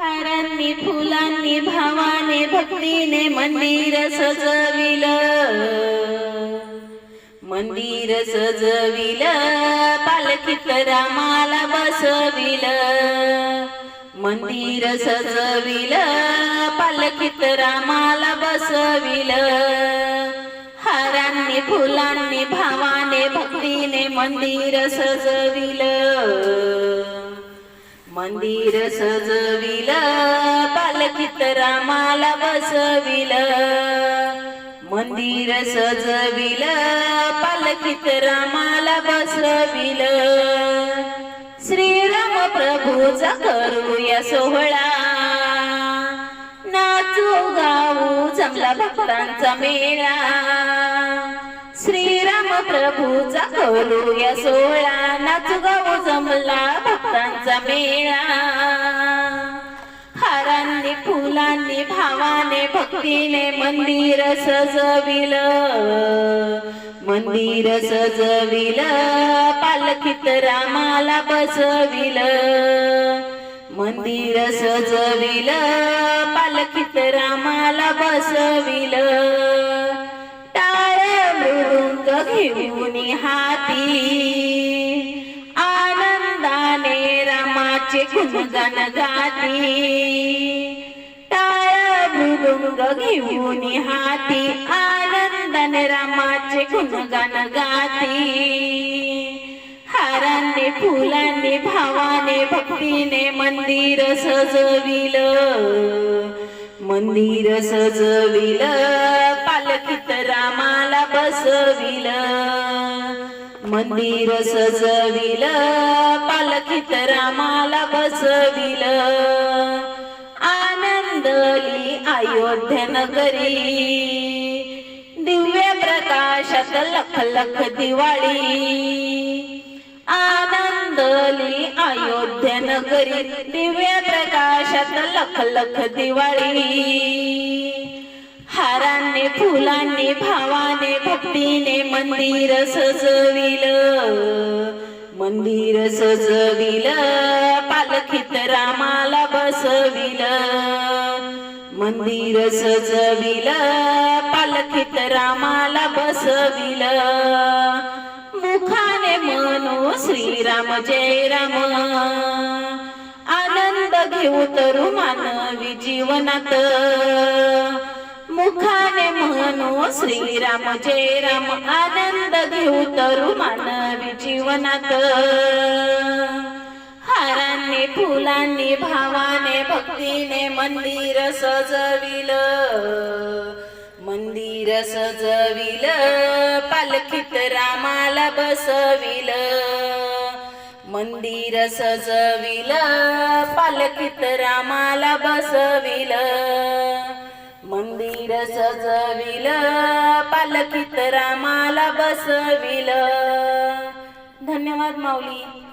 हारांनी फुलांनी भावाने भक्तीने मंदिर सजविल. मंदिर सजविल पालखीत रामाला बसविल. मंदिर सजविल पालखीत रामाला बसविल. हारांनी फुलांनी भावाने भक्तीने मंदिर सजविल. मंदिर सजविल पालखीत रामाला बसविल. मंदिर सजविल पालखीत रामाला बसविल. श्रीराम प्रभूचा करूया सोहळा. नाचू गाऊ जमला भक्तांचा मेळा. श्री प्रभूचा करूया सोहळा नाचू गाऊ जमला भक्तांचा मेळा. हारांनी फुलांनी भावाने भक्तीने मंदिर सजविल. मंदिर सजविल पालखीत रामाला बसविल. मंदिर सजविल पालखीत रामाला बसविलं. घेऊन हाती आनंदाने रामाचे गुणगान गाती. टाळ मृदुंग घेऊन हाती आनंदाने रामाचे गुणगान गाती. हारांनी फुलांनी भावाने भक्तीने मंदिर सजविल. मंदिर सजविल. पालखीत रामा सजविला. मंदिर सजविलं पालखीत रामाला बसविल. आनंदली अयोध्या नगरी. दिव्य प्रकाशात लख लख दिवाळी. आनंदली अयोध्या नगरी. दिव्य प्रकाशात लख लख दिवाळी. हाराने फुलांनी भावाने भक्तीने मंदिर सजविल. मंदिर सजविल पालखीत रामाला बसविल. मंदिर सजविल पालखीत रामाला बसविल. मुखाने म्हणू श्रीराम जय राम. आनंद घेऊ तरु मानवी जीवनात. श्री राम जय राम आनंद घेऊ तरु मानवी जीवनात. हारांनी फुलांनी भावाने भक्तीने मंदिर सजविल. मंदिर सजविल पालखीत रामाला बसविल. मंदिर सजविल पालखीत रामाला बसविल. मंदिर सजविल पालखीत रामाला बसविल. धन्यवाद माऊली.